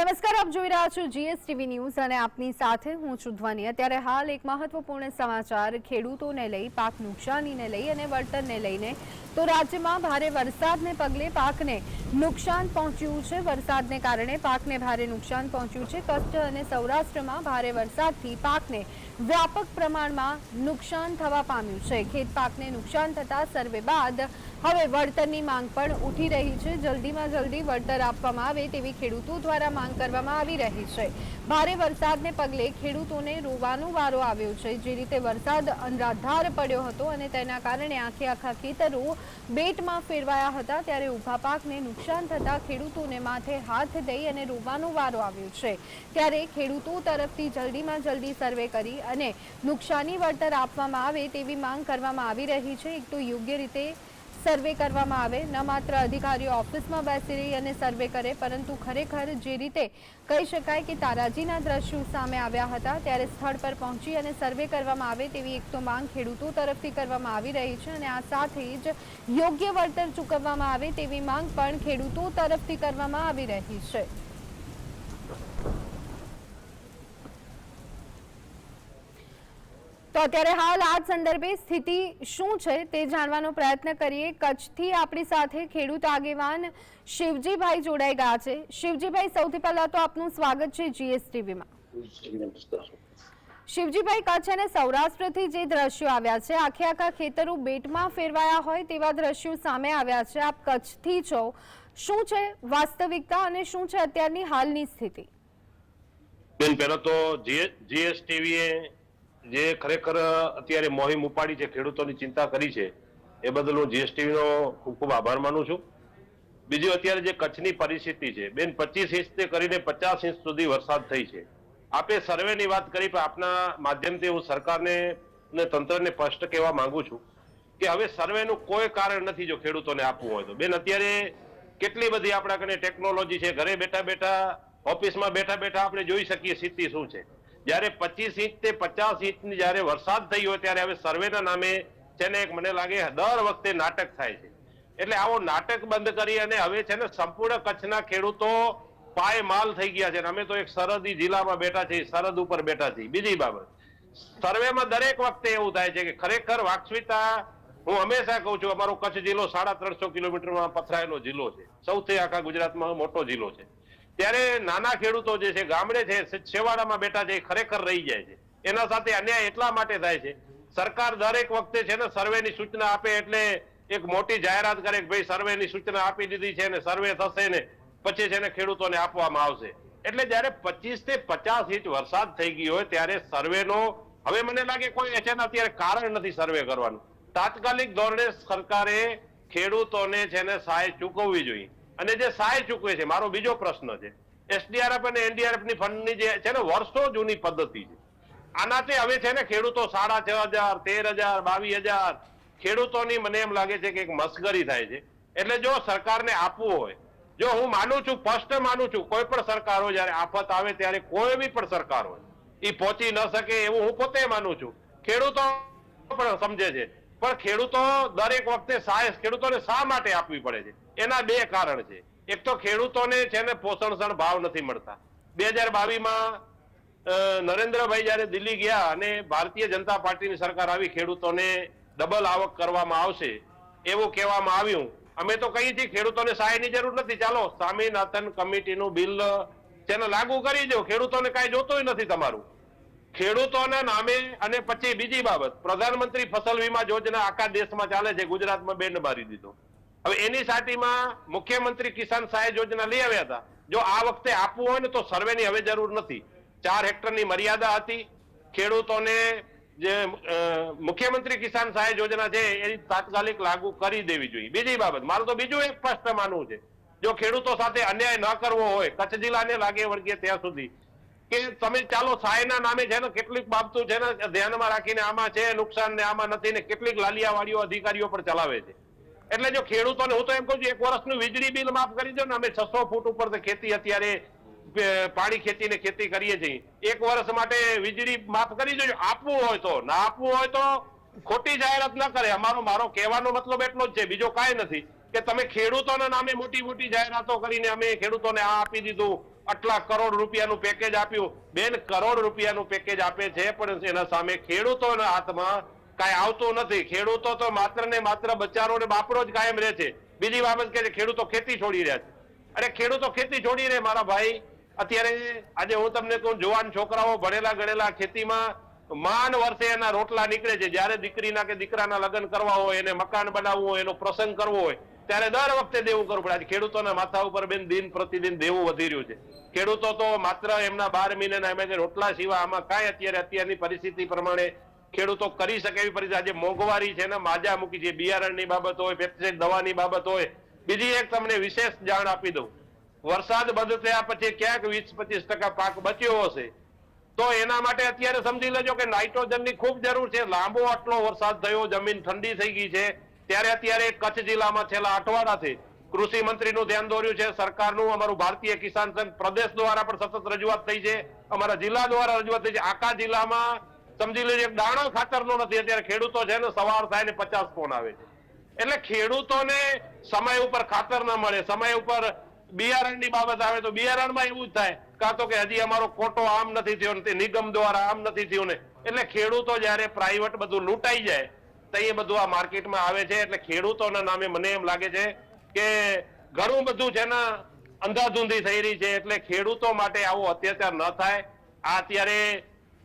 नमस्कार આપ જોઈ રહ્યા છો જીએસટીવી ન્યૂઝ અને આપની સાથે હું છું ધ્વની. અત્યારે હાલ એક મહત્વપૂર્ણ સમાચાર ખેડૂતોને લઈ, પાક નુકસાનીને લઈ અને વળતરને લઈને. તો રાજ્યમાં ભારે વરસાદને પગલે પાકને નુકસાન પહોંચ્યું છે. વરસાદને કારણે પાકને ભારે નુકસાન પહોંચ્યું છે. કચ્છ અને સૌરાષ્ટ્રમાં ભારે વરસાદથી પાકને વ્યાપક પ્રમાણમાં નુકસાન થવા પામ્યું છે. ખેત પાકને નુકસાન થતા સર્વે બાદ હવે વળતરની માંગ પણ ઉઠી રહી છે. જલ્દીમાં જલ્દી વળતર આપવામાં આવે તેવી ખેડૂતો દ્વારા માંગ કરવામાં આવી રહી છે. ભારે વરસાદને પગલે ખેડૂતોને રોવાનો વારો આવ્યો છે. જે રીતે વરસાદ અનરાધાર પડ્યો હતો અને તેના કારણે આખે આખા ખેતરો બેટમાં ફેરવાયા હતા, ત્યારે ઊભા પાકને નુકસાન થતા ખેડૂતોને માથે હાથ દઈ અને રોવાનો વારો આવ્યો છે. ત્યારે ખેડૂતો તરફથી જલ્દીમાં જલ્દી સર્વે કરી અને નુકસાની વળતર આપવામાં આવે તેવી માંગ કરવામાં આવી રહી છે. એક તો યોગ્ય રીતે સર્વે કરવામાં આવે. ન માત્ર અધિકારીઓ ઓફિસમાં બેસી રહી અને સર્વે કરે, પરંતુ ખરેખર જે રીતે કહી શકાય કે તારાજીના દ્રશ્યો સામે આવ્યા હતા, ત્યારે સ્થળ પર પહોંચી અને સર્વે કરવામાં આવે તેવી એક તો માંગ ખેડૂતો તરફથી કરવામાં આવી રહી છે અને આ સાથે જ યોગ્ય વળતર ચૂકવવામાં આવે તેવી માંગ પણ ખેડૂતો તરફથી કરવામાં આવી રહી છે. તો અત્યારે હાલ આ સંદર્ભે સ્થિતિ શું છે તે જાણવાનો પ્રયત્ન કરીએ. કચ્છથી આપણી સાથે ખેડૂત આગેવાન શિવજીભાઈ જોડાઈ ગયા છે. શિવજીભાઈ, સૌથી પહેલા તો આપનું સ્વાગત છે જીએસટીવીમાં. શિવજીભાઈ, કચ્છ અને સૌરાષ્ટ્રથી જે દ્રશ્યો આવ્યા છે, આખે આખા ખેતરો બેટમાં ફેરવાયા હોય તેવા દ્રશ્યો સામે આવ્યા છે. આપ કચ્છથી છો. શું છે વાસ્તવિકતા અને શું છે અત્યારની હાલની સ્થિતિ? બેન, પહેલા તો જીએસટીવીએ જે ખરેખર અત્યારે મોહિમ ઉપાડી છે, ખેડૂતોની ચિંતા કરી છે, એ બદલ હું જીએસટીવી નો ખૂબ ખૂબ આભાર માનું છું. બીજું અત્યારે જે કચ્છની પરિસ્થિતિ છે, બેન પચીસ ઇંચથી કરીને પચાસ ઇંચ સુધી વરસાદ થઈ છે. આપે સર્વેની વાત કરી, પણ આપના માધ્યમથી હું સરકારને અને તંત્રને સ્પષ્ટ કહેવા માંગુ છું કે હવે સર્વેનું કોઈ કારણ નથી જો ખેડૂતોને આપવું હોય તો. બેન, અત્યારે કેટલી બધી આપણા કને ટેકનોલોજી છે, ઘરે બેઠા બેઠા, ઓફિસમાં બેઠા બેઠા આપણે જોઈ શકીએ સ્થિતિ શું છે. જ્યારે પચીસ ઇંચ તે પચાસ ઇંચની જ્યારે વરસાદ થઈ હોય ત્યારે હવે સર્વેના નામે છે ને મને લાગે દર વખતે નાટક થાય છે. એટલે આવો નાટક બંધ કરી અને હવે છે ને સંપૂર્ણ કચ્છના ખેડૂતો પાય માલ થઈ ગયા છે અમે તો એક સરહદી જિલ્લામાં બેઠા છીએ, સરહદ ઉપર બેઠા છીએ. બીજી બાબત, સર્વેમાં દરેક વખતે એવું થાય છે કે ખરેખર વાસ્તવિકતા, હું હંમેશા કહું છું, અમારો કચ્છ જિલ્લો સાડા ત્રણસો કિલોમીટરમાં પથરાયેલો જિલ્લો છે. સૌથી આખા ગુજરાતમાં મોટો જિલ્લો છે. ત્યારે નાના ખેડૂતો જે છે, ગામડે છે છેવાડામાં બેઠા છે ખરેખર રહી જાય છે. એના સાથે અન્યાય એટલા માટે થાય છે, સરકાર દરેક વખતે છે ને, સર્વેની સૂચના આપે એટલે એક મોટી જાહેરાત કરે કે ભાઈ સર્વેની સૂચના આપી દીધી છે ને, સર્વે થશે ને, પછી છે ને, ખેડૂતોને આપવામાં આવશે. એટલે જયારે પચીસથી પચાસ ઇંચ વરસાદ થઈ ગયો હોય, ત્યારે સર્વેનો, હવે મને લાગે કોઈ છે ને અત્યારે કારણ નથી સર્વે કરવાનું. તાત્કાલિક ધોરણે સરકારે ખેડૂતોને છે ને, સહાય ચૂકવવી જોઈએ. અને જે સહાય ચૂકવે છે, મારો બીજો પ્રશ્ન છે, એસડીઆરએફ અને એનડીઆરએફની ફંડની જે છે ને, વર્ષો જૂની પદ્ધતિ છે. આનાથી હવે છે ને, ખેડૂતો સાડા છ હજાર, તેર હજાર, બાવીસ હજાર, ખેડૂતોની મને એમ લાગે છે કે એક મસ્કરી થાય છે. એટલે જો સરકારને આપવું હોય, જો હું માનું છું, સ્પષ્ટ માનું છું, કોઈ પણ સરકાર હોય, જયારે આફત આવે ત્યારે કોઈ બી પણ સરકાર હોય એ પહોંચી ન શકે એવું હું પોતે માનું છું. ખેડૂતો પણ સમજે છે પણ ખેડૂતો દરેક વખતે સહાય ખેડૂતોને શા માટે આપવી પડે છે? એના બે કારણ છે. એક તો ખેડૂતોને છે ને પોષણક્ષણ ભાવ નથી મળતા. બે હજાર બાવીસમાં નરેન્દ્રભાઈ જયારે દિલ્હી ગયા અને ભારતીય જનતા પાર્ટીની સરકાર આવી, ખેડૂતોને ડબલ આવક કરવામાં આવશે, એવું કહેવામાં આવ્યું. અમે તો કહીએ છીએ ખેડૂતોને સહાયની જરૂર નથી. ચાલો, સ્વામીનાથન કમિટીનું બિલ તેને લાગુ કરી દો. ખેડૂતોને કાંઈ જોતું નથી તમારું. ખેડૂતોના નામે અને પછી બીજી બાબત, પ્રધાનમંત્રી ફસલ વીમા યોજના આખા દેશમાં ચાલે છે, ગુજરાતમાં બેન્ડ મારી દીધો. હવે એની સાટીમાં મુખ્યમંત્રી કિસાન સહાય યોજના લઈ આવ્યા હતા. જો આ વખતે આપવું હોય ને તો સર્વેની હવે જરૂર નથી. ચાર હેક્ટરની મર્યાદા હતી. ખેડૂતોને જે મુખ્યમંત્રી કિસાન સહાય યોજના છે એ તાત્કાલિક લાગુ કરી દેવી જોઈએ. બીજી બાબત, મારું તો બીજું એક સ્પષ્ટ માનવું છે. જો ખેડૂતો સાથે અન્યાય ન કરવો હોય, કચ્છ જિલ્લાને લાગે વળગે ત્યાં સુધી. કે તમે ચાલો સહાયના નામે છે ને કેટલીક બાબતો છે ને ધ્યાનમાં રાખીને આમાં છે, નુકસાન ને આમાં નથી ને કેટલીક લાલિયાવાડીઓ અધિકારીઓ પણ ચલાવે છે. એટલે જો ખેડૂતોને, હું તો એમ કહું છું, એક વર્ષનું વીજળી બિલ માફ કરી દો ને, અમે છસો ફૂટ ઉપર ખેતી અત્યારે પાણી ખેતીને ખેતી કરીએ છીએ. એક વર્ષ માટે વીજળી માફ કરી દેજો, આપવું હોય તો. ના આપવું હોય તો ખોટી જાહેરાત ન કરે. અમારો, મારો કહેવાનો મતલબ એટલો જ છે, બીજો કાંઈ નથી. કે તમે ખેડૂતોના નામે મોટી મોટી જાહેરાતો કરીને અમે ખેડૂતોને આ આપી દીધું. આટલા કરોડ રૂપિયાનું પેકેજ આપ્યું. બેન, કરોડ રૂપિયાનું પેકેજ આપે છે, પણ એના સામે ખેડૂતોના હાથમાં કાંઈ આવતું નથી. ખેડૂતો તો માત્ર ને માત્ર બચારો ને બાપરો જ કાયમ રહે છે. બીજી બાબત કે ખેડૂતો ખેતી છોડી રહ્યા છે. અરે, ખેડૂતો ખેતી છોડી રહે, મારા ભાઈ. અત્યારે આજે હું તમને કહું, જુવાન છોકરાઓ ભણેલા ગણેલા ખેતીમાં માન વર્ષે એના રોટલા નીકળે છે. જ્યારે દીકરીના કે દીકરાના લગ્ન કરવા હોય, એને મકાન બનાવવું હોય, એનો પ્રસંગ કરવો હોય ત્યારે દર વખતે દેવું કરવું પડે. ખેડૂતોના માથા ઉપર બેન દિન પ્રતિદિન દેવું વધી રહ્યું છે. ખેડૂતો તો માત્ર એમના બાર મહિનાના એમ રોટલા સિવાય આમાં કાંઈ અત્યારે અત્યારની પરિસ્થિતિ પ્રમાણે ખેડૂતો કરી શકે એવી પરિસ્થિતિ. આજે મોંઘવારી છે ને, માજા મૂકી છે. બિયારણની બાબત હોય પેસ્ટિસાઇડ દવાની બાબત હોય. બીજી એક તમને વિશેષ જાણ આપી દઉં. વરસાદ બંધ થયા પછી ક્યાંક વીસ પચીસ ટકા પાક બચ્યો હશે. તો એના માટે અત્યારે સમજી લેજો કે નાઇટ્રોજનની ખૂબ જરૂર છે. લાંબો આટલો વરસાદ થયો, જમીન ઠંડી થઈ ગઈ છે. ત્યારે અત્યારે કચ્છ જિલ્લામાં છેલ્લા અઠવાડિયાથી કૃષિ મંત્રીનું ધ્યાન દોર્યું છે, સરકારનું, અમારું ભારતીય કિસાન સંઘ પ્રદેશ દ્વારા પણ સતત રજૂઆત થઈ છે, અમારા જિલ્લા દ્વારા રજૂઆત થઈ છે. આખા જિલ્લામાં સમજી લેજો, એક દાણો ખાતરનો નથી, અત્યારે ખેડૂતો છે ને, સવાર થાય ને પચાસ ફોન આવે છે. એટલે ખેડૂતોને સમય ઉપર ખાતર ના મળે, સમય ઉપર બિયારણની બાબત આવે તો બિયારણમાં એવું જ થાય, કાં તો કે હજી અમારો કોટો આમ નથી થયો નિગમ દ્વારા આમ નથી થયું ને. એટલે ખેડૂતો જ્યારે પ્રાઇવેટ બધું લૂંટાઈ જાય તો એ બધું આ માર્કેટમાં આવે છે એટલે ખેડૂતોના નામે મને એમ લાગે છે કે ઘણું બધું છે ને અંધાધૂંધી થઈ રહી છે એટલે ખેડૂતો માટે આવો અત્યાચાર ન થાય. આ અત્યારે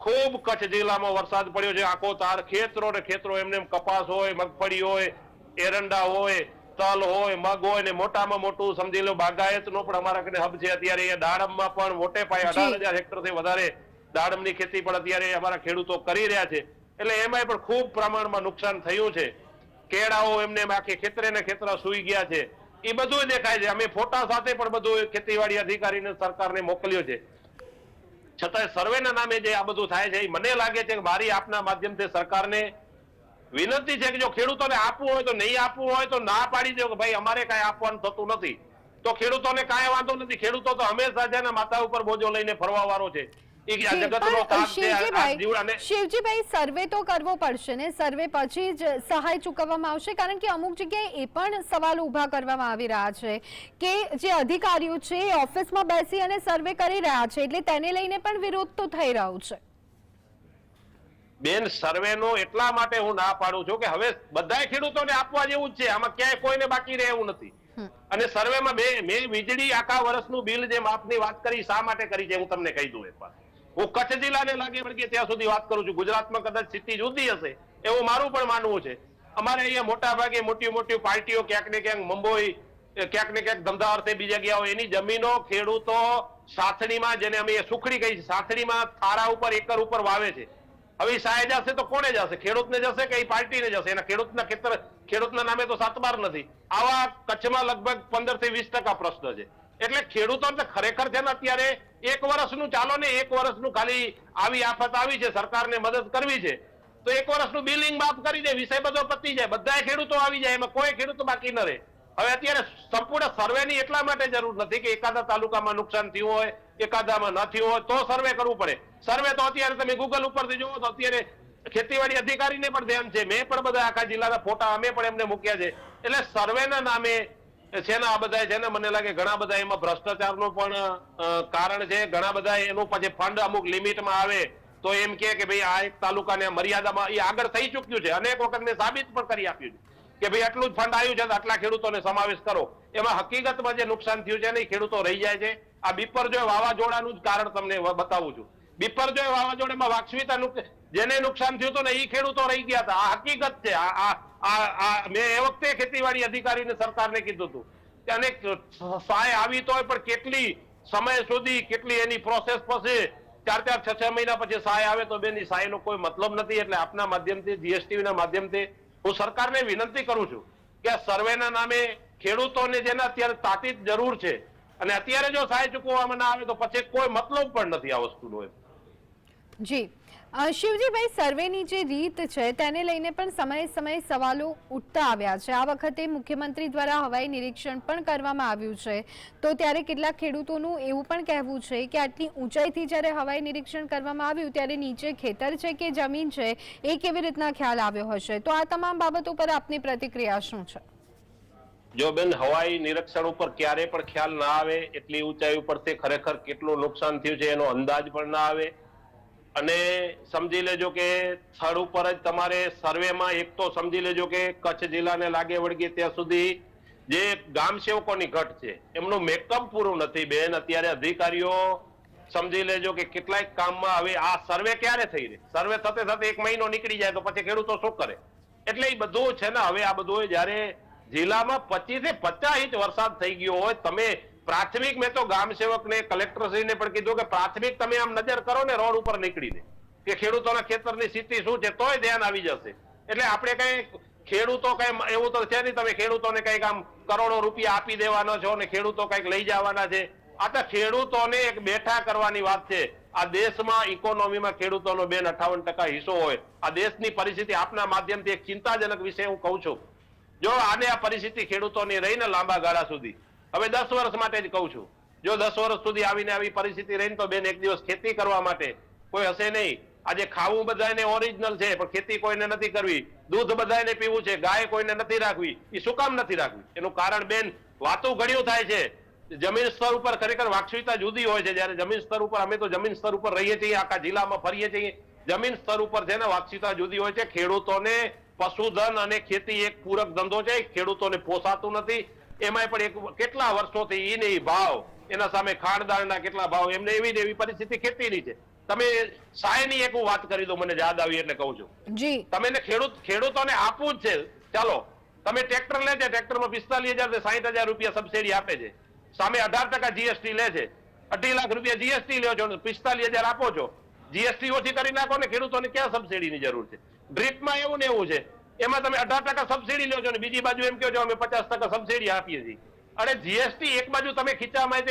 ખૂબ કચ્છ જિલ્લામાં વરસાદ પડ્યો છે. આખો તાર ખેતરો ને ખેતરો એમને કપાસ હોય મગફળી હોય એરંડા હોય તલ હોય મગ હોય ને મોટામાં મોટું સમજી લો બાગાયત નો પણ અમારા કને હબ છે. અત્યારે એ દાડમમાં પણ મોટે પાયે અઢાર હજાર હેક્ટરથી વધારે દાડમની ખેતી પણ અત્યારે અમારા ખેડૂતો કરી રહ્યા છે. એટલે એમાંય પણ ખૂબ પ્રમાણમાં નુકસાન થયું છે. કેળાઓ એમને આખી ખેતરે ને ખેતરા સુઈ ગયા છે. એ બધું દેખાય છે. અમે ફોટા સાથે પણ બધું ખેતીવાડી અધિકારીને સરકારને મોકલ્યો છે. છતાંય સર્વેના નામે જે આ બધું થાય છે એ મને લાગે છે કે મારી આપના માધ્યમથી સરકારને વિનંતી છે કે જો ખેડૂતોને આપવું હોય તો નહીં આપવું હોય તો ના પાડી દો કે ભાઈ અમારે કાંઈ આપવાનું થતું નથી. તો ખેડૂતોને કાંઈ વાંધો નથી. ખેડૂતો તો હંમેશા છે ને માથા ઉપર બોજો લઈને ફરવા વાળો છે. શિવજીભાઈ સર્વે તો કરવો પડશે ને? સર્વે પછી જ સહાય ચૂકવવામાં આવશે કારણ કે અમુક જગ્યાએ એ પણ સવાલ ઊભા કરવામાં આવી રહ્યા છે કે જે અધિકારીઓ છે એ ઓફિસમાં બેસી અને સર્વે કરી રહ્યા છે એટલે તેને લઈને પણ વિરોધ તો થઈ રહ્યો છે. બેન સર્વેનો એટલા માટે હું ના પાડું છું કે હવે બધા ખેડૂતોને આપવા જેવું જ છે આમાં ક્યાંય કોઈને બાકી રહેવું નથી. અને સર્વેમાં બે મેં વીજળી આખા વર્ષનું બિલ જે માપની વાત કરી શા માટે કરી છે હું તમને કહી દઉં એકવાર હું કચ્છ જિલ્લાને લાગે વળગે ત્યાં સુધી વાત કરું છું. ગુજરાતમાં કદાચ સ્થિતિ જુદી હશે, એવું મારું પણ માનવું છે. અમારે અહીંયા મોટા ભાગે મોટી મોટી પાર્ટીઓ ક્યાંક ને ક્યાંક મુંબઈ ક્યાંક ને ક્યાંક ધંધા અર્થે બીજા ગયા હોય એની જમીનો, ખેડૂતો સાથણીમાં જેને અમે સુખડી કહી છે સાથણીમાં થારા ઉપર, એકર ઉપર વાવે છે. હવે સાય જશે તો કોને જશે? ખેડૂતને જશે કે એ પાર્ટીને જશે? એના ખેડૂતના ખેતર, ખેડૂતના નામે તો સાતબાર નથી. આવા કચ્છમાં લગભગ પંદરથી વીસ ટકા પ્રશ્ન છે. એટલે ખેડૂતોને ખરેખર છે ને અત્યારે એક વર્ષનું ચાલો ને એક વર્ષનું ખાલી આવી આફત આવી છે, સરકારને મદદ કરવી છે. તો એક વર્ષનું બિલિંગ માફ કરી દે, વિષય બધો પતી જાય બધા ખેડૂતો આવી જાય, એમાં કોઈ ખેડૂત બાકી ન રહે. હવે અત્યારે સંપૂર્ણ સર્વેની એટલા માટે જરૂર નથી કે એકાદા તાલુકામાં નુકસાન થયું હોય, એકાદામાં ન થયું હોય, તો સર્વે કરવું પડે. સર્વે તો અત્યારે તમે ગૂગલ ઉપરથી જુઓ તો અત્યારે ખેતીવાડી અધિકારીને પણ ધ્યાન છે. મેં પણ બધા આખા જિલ્લાના ફોટા અમે પણ એમને મૂક્યા છે. એટલે સર્વેના નામે છે ને આ બધા છે ને? મને લાગે ઘણા બધા એમાં ભ્રષ્ટાચારનું પણ કારણ છે. ઘણા બધા એનું પછી ફંડ અમુક લિમિટમાં આવે તો એમ કે કે ભાઈ આ એક તાલુકાને મર્યાદામાં એ આગળ થઈ ચૂક્યું છે. અનેક વખત મેં સાબિત પણ કરી આપ્યું છે કે ભાઈ આટલું જ ફંડ આવ્યું છે આટલા ખેડૂતોને સમાવેશ કરો. એમાં હકીકતમાં જે નુકસાન થયું છે ને એ ખેડૂતો રહી જાય છે. આ બિપરજોય વાવાઝોડાનું જ કારણ તમને બતાવું છું. બિપરજોય વાવાઝોડામાં વાક્ષવિતા જેને નુકસાન થયું હતું ને એ ખેડૂતો રહી ગયા હતા. આ હકીકત છે. આ આ મેં એ વખતે ખેતીવાડી અધિકારીને સરકારને કીધું હતું કે અને સહાય આવી તો હોય, પણ કેટલી સમય સુધી, કેટલી એની પ્રોસેસ પછી, ચાર ચાર, છ છ મહિના પછી સહાય આવે તો બેની સહાયનો કોઈ મતલબ નથી. એટલે આપના માધ્યમથી જીએસટી ના માધ્યમથી હું સરકારને વિનંતી કરું છું કે સર્વેના નામે ખેડૂતોને જેને અત્યારે તાતી જરૂર છે અને અત્યારે જો સહાય ચૂકવવામાં ના આવે તો પછી કોઈ મતલબ પણ નથી આ વસ્તુનો જી. શિવજીભાઈ, સર્વેની જે રીત છે, તેને લઈને પણ સમયે સમયે સવાલો ઉઠતા આવ્યા છે. આ વખતે મુખ્યમંત્રી દ્વારા હવાઈ નિરીક્ષણ પણ કરવામાં આવ્યું છે. તો ત્યારે કેટલાક ખેડૂતોનું એવું પણ કહેવું છે કે આટલી ઊંચાઈથી જ્યારે હવાઈ નિરીક્ષણ કરવામાં આવ્યું, ત્યારે નીચે ખેતર છે કે જમીન છે, એ કેવી રીતના ખ્યાલ આવ્યો હશે? તો આ તમામ બાબતો પર આપની પ્રતિક્રિયા શું છે? જો બેન, હવાઈ નિરીક્ષણ ઉપર ક્યારે પણ ખ્યાલ ના આવે, એટલી ઊંચાઈ ઉપર તે ખરેખર કેટલું નુકસાન થયું છે એનો અંદાજ પણ ના આવે. અને સમજી લેજો કે સ્થળ ઉપર જ તમારે સર્વેમાં એક તો સમજી લેજો કે કચ્છ જિલ્લાને લાગે વળગે ત્યાં સુધી જે ગામ સેવકોની ઘટ છે, એમનું મેકઅપ પૂરું નથી બેન. અત્યારે અધિકારીઓ સમજી લેજો કે કેટલાય કામમાં હવે આ સર્વે ક્યારે થઈ રહે? સર્વે થતે થતે એક મહિનો નીકળી જાય તો પછી ખેડૂતો શું કરે? એટલે એ બધું છે ને, હવે આ બધું જયારે જિલ્લામાં પચીસ પચાસ ઇંચ વરસાદ થઈ ગયો હોય, તમે પ્રાથમિક મેં તો ગામ સેવકને, કલેક્ટરશ્રીને પણ કીધું કે પ્રાથમિક તમે આમ નજર કરો ને રોડ ઉપર નીકળીને કે ખેડૂતોના ખેતરની સ્થિતિ શું છે તોય ધ્યાન આવી જશે. એટલે આપણે કઈ ખેડૂતો કઈ એવું તો છે નહીં, તમે ખેડૂતોને કંઈક આમ કરોડો રૂપિયા આપી દેવાના છો ને ખેડૂતો કંઈક લઈ જવાના છે. આ તો ખેડૂતોને એક બેઠા કરવાની વાત છે. આ દેશમાં ઇકોનોમીમાં ખેડૂતોનો બેન અઠાવન ટકા હિસ્સો હોય. આ દેશની પરિસ્થિતિ આપના માધ્યમથી એક ચિંતાજનક વિષય હું કહું છું. જો આને આ પરિસ્થિતિ ખેડૂતોની રહીને લાંબા ગાળા સુધી હવે દસ વર્ષ માટે જ કહું છું. જો દસ વર્ષ સુધી આવીને આવી પરિસ્થિતિ રહીને તો બેન એક દિવસ ખેતી કરવા માટે કોઈ હશે નહીં. આજે ખાવું બધાને ઓરિજિનલ છે, પણ ખેતી કોઈને નથી કરવી. દૂધ બધાને પીવું છે, ગાય કોઈને નથી રાખવી. એ શું કામ નથી રાખવી? એનું કારણ બેન, વાતો ઘણ્યું થાય છે. જમીન સ્તર ઉપર ખરેખર વાક્ષિકતા જુદી હોય છે. જ્યારે જમીન સ્તર ઉપર અમે તો જમીન સ્તર ઉપર રહીએ છીએ, આખા જિલ્લામાં ફરીએ છીએ. જમીન સ્તર ઉપર છે ને વાક્ષિકતા જુદી હોય છે. ખેડૂતોને પશુધન અને ખેતી એક પૂરક ધંધો છે. ખેડૂતોને પોસાતું નથી. એમાંય પણ એક કેટલા વર્ષોથી ઈ ભાવ એના સામે ખાણદાણના કેટલા ભાવ એમને એવી એવી પરિસ્થિતિ ખેતીની છે. તમે સાયની એક હું વાત કરી દો મને યાદ આવી એટલે કહું છું. જી. તમે ખેડૂત ખેડૂતોને આપવું જ છે. ચાલો તમે ટ્રેક્ટર લે છે ટ્રેક્ટરમાં પિસ્તાલીસ હજાર સાહીઠ હજાર રૂપિયા સબસિડી આપે છે. સામે અઢાર ટકા જીએસટી લે છે. અઢી લાખ રૂપિયા જીએસટી લ્યો છો પિસ્તાલીસ હજાર આપો છો. જીએસટી ઓછી કરી નાખો ને ખેડૂતોને ક્યાં સબસિડીની જરૂર છે? ડ્રીપમાં એવું ને એવું છે. એમાં તમે અઢાર ટકા સબસિડી લો છો ને બીજી બાજુ એમ કહો છો અમે પચાસ ટકા સબસિડી આપીએ છીએ. અને જીએસટી એક બાજુ તમે ખીચામાં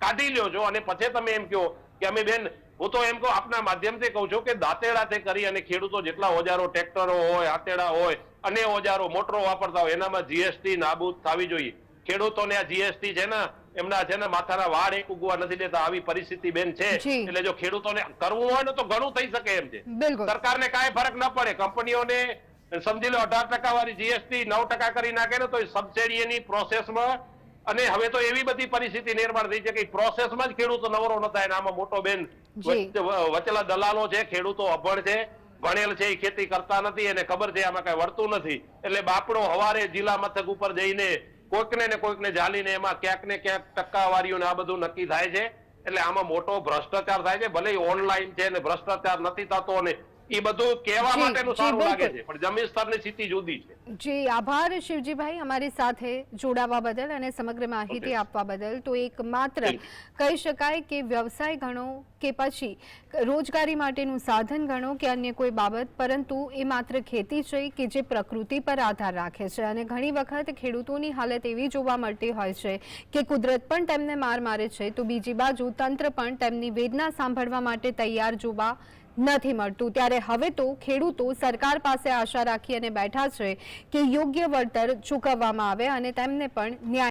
કાઢી લ્યો છો અને પછી તમે એમ કહો કે અમે બેન હું તો એમ કહું આપના માધ્યમથી કહું છું કે દાંતેડાથી કરી અને ખેડૂતો જેટલા ઓજારો ટ્રેક્ટરો હોય હાથેડા હોય અને ઓજારો મોટરો વાપરતા હોય એનામાં જીએસટી નાબૂદ થવી જોઈએ. ખેડૂતોને આ જીએસટી છે ને એમના છે ને માથાના વાળ એક ઉગવા નથી દેતા આવી પરિસ્થિતિ બેન છે. એટલે જો ખેડૂતોને કરવું હોય ને તો ઘણું થઈ શકે એમ છે. સરકારને કાંઈ ફરક ન પડે. કંપનીઓને સમજી લો અઢાર ટકા વાળી જીએસટી નવ ટકા કરી નાખે ને તો એ સબસિડી એની પ્રોસેસમાં અને હવે તો એવી બધી પરિસ્થિતિ નિર્માણ થઈ છે કે પ્રોસેસમાં જ ખેડૂતો નવરો ન થાય આમાં મોટો બેન. વચલા દલાલો છે ખેડૂતો અભણ છે ભણેલ છે એ ખેતી કરતા નથી એને ખબર છે આમાં કઈ વળતું નથી. એટલે બાપડો હવારે જિલ્લા મથક ઉપર જઈને કોઈકને ને કોઈકને જાલીને એમાં ક્યાંક ને ક્યાંક ટકાવારીઓ ને આ બધું નક્કી થાય છે. એટલે આમાં મોટો ભ્રષ્ટાચાર થાય છે. ભલે ઓનલાઈન છે ને ભ્રષ્ટાચાર નથી થતો અને એ બધું કહેવા માટેનું સારું લાગે છે. પણ જમીન સ્તરની સ્થિતિ જુદી છે. જી આભાર શિવજીભાઈ અમારી સાથે જોડાવા બદલ અને સમગ્ર માહિતી આપવા બદલ. તો એક માત્ર કહી શકાય કે વ્યવસાય ગણો કે પછી રોજગારી માટેનું સાધન ગણો કે અન્ય કોઈ બાબત પરંતુ એ માત્ર ખેતી છે કે જે પ્રકૃતિ પર આધાર રાખે છે. અને ઘણી વખત ખેડૂતોની હાલત એવી જોવા મળતી હોય છે કે કુદરત પણ તેમને માર મારે છે. તો બીજી બાજુ તંત્ર પણ તેમની વેદના સાંભળવા માટે તૈયાર જોવા નથી મળતું. ત્યારે હવે તો ખેડૂતો સરકાર પાસે આશા રાખી અને બેઠા છે કે યોગ્ય વળતર ચૂકવવામાં આવે અને તેમને પણ ન્યાય